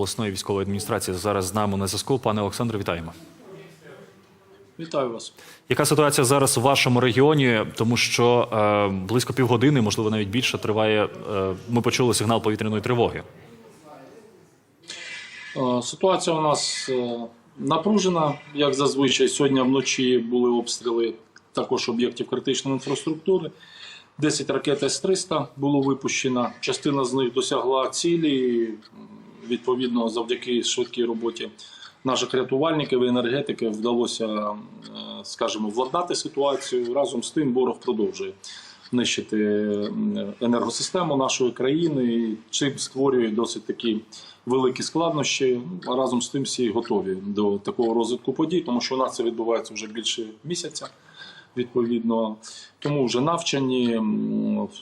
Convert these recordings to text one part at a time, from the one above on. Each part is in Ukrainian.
обласної військової адміністрації зараз з нами на зв'язку. Пане Олександре, вітаємо. Вітаю вас. Яка ситуація зараз у вашому регіоні? Тому що е, близько півгодини, можливо, навіть більше триває. Е, ми почули сигнал повітряної тривоги. Е, Ситуація у нас е, напружена, як зазвичай. Сьогодні вночі були обстріли також об'єктів критичної інфраструктури. 10 ракет С-300 було випущено. Частина з них досягла цілі. Відповідно, завдяки швидкій роботі наших рятувальників і енергетиків вдалося, е, скажімо, владнати ситуацію. Разом з тим ворог продовжує нищити е, енергосистему нашої країни, чим створює досить такі великі складнощі. Разом з тим всі готові до такого розвитку подій, тому що у нас це відбувається вже більше місяця. Відповідно, тому вже навчені,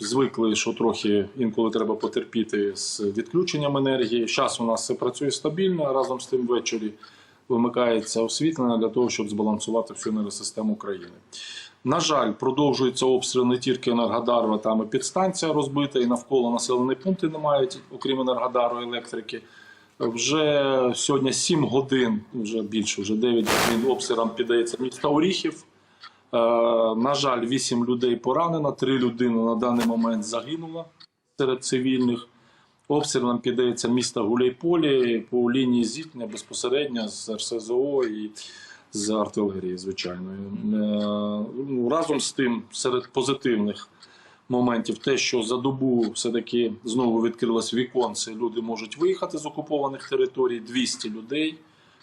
звикли, що трохи інколи треба потерпіти з відключенням енергії. Зараз у нас все працює стабільно. Разом з тим ввечері вимикається освітлення для того, щоб збалансувати всю енергосистему країни. На жаль, продовжуються обстріли не тільки Енергодарова, там і підстанція розбита, і навколо населені пункти немає, окрім Енергодару електрики. Вже сьогодні 7 годин, вже більше, вже 9 годин обстрілам піддається місто Оріхів. Е, на жаль, 8 людей поранено, 3 людини на даний момент загинуло серед цивільних. Обстрілам піддається місто Гуляйполі по лінії зіткнення безпосередньо з РСЗО і з артилерії, звичайно. Е, ну, Разом з тим, серед позитивних моментів, те, що за добу все-таки знову відкрилось віконце, люди можуть виїхати з окупованих територій, 200 людей,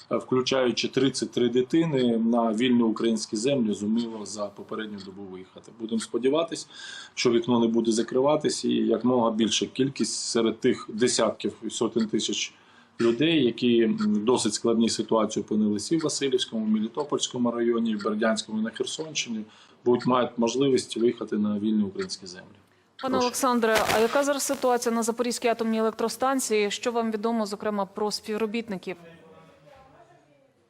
включаючи 33 дитини на вільні українські землі, зуміло за попередню добу виїхати. Будемо сподіватися, що вікно не буде закриватись, і якмога більша кількість серед тих десятків і сотень тисяч людей, які в досить складній ситуації опинилися і в Васильівському, Мелітопольському районі, і в Бердянському і на Херсонщині, будуть мають можливість виїхати на вільні українські землі. Пане Прошу. Олександре, а яка зараз ситуація на Запорізькій атомній електростанції? Що вам відомо, зокрема, про співробітників?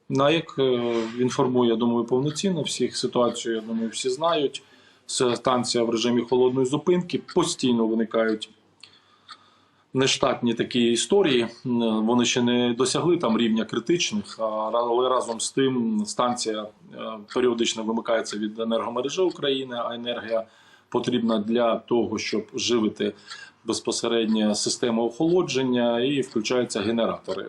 На як е, інформує, думаю, повноцінно всіх ситуацію, я думаю, всі знають. Станція в режимі холодної зупинки. Постійно виникають нештатні такі історії. Вони ще не досягли там рівня критичних, але разом з тим станція е, періодично вимикається від енергомережі України, а енергія потрібна для того, щоб живити безпосередньо систему охолодження і включаються генератори.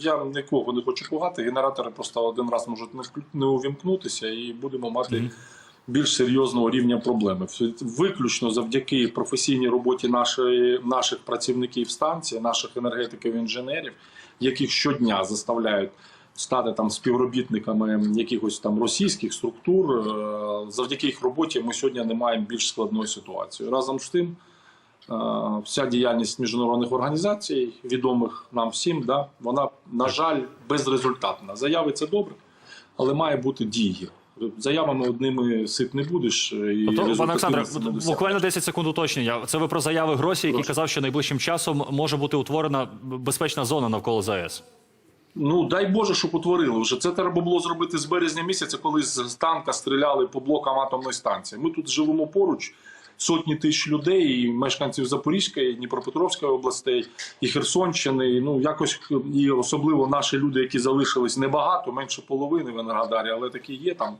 Я нікого не хочу пугати. Генератори просто один раз можуть не увімкнутися, і будемо мати більш серйозного рівня проблеми. Виключно завдяки професійній роботі нашої, наших працівників станції, наших енергетиків інженерів, яких щодня заставляють стати там співробітниками якихось там російських структур. е, Завдяки їх роботі ми сьогодні не маємо більш складної ситуації. Разом з тим. Е, Вся діяльність міжнародних організацій, відомих нам всім, да, вона, на жаль, безрезультатна. Заяви це добре, але має бути дії. Заявами одними сит не будеш. І Тобто, пане Олександре, буквально 10 секунд уточнення. Це ви про заяви Гросі, який Прошу. казав, що найближчим часом може бути утворена безпечна зона навколо ЗАЕС. Ну дай Боже, щоб утворили вже. Це треба було зробити з березня місяця, коли з танка стріляли по блокам атомної станції. Ми тут живемо поруч. Сотні тисяч людей, і мешканців Запорізької, і Дніпропетровської областей, і Херсонщини. І, Ну якось і особливо наші люди, які залишились небагато, менше половини в Енергодарі, але такі є там.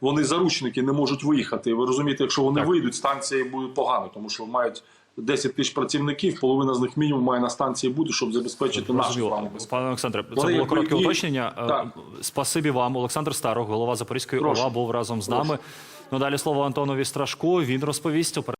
Вони заручники не можуть виїхати. Ви розумієте, якщо вони Так. вийдуть, станції будуть погано, тому що мають 10 тисяч працівників, половина з них мінімум має на станції бути, щоб забезпечити нашу безпеку. Пане Олександре, це Вони було коротке і- уточнення. Е, Так. Спасибі вам, Олександр Старох, голова Запорізької Прошу. ОВА, був разом з нами. Ну далі слово Антонові Страшку. Він розповість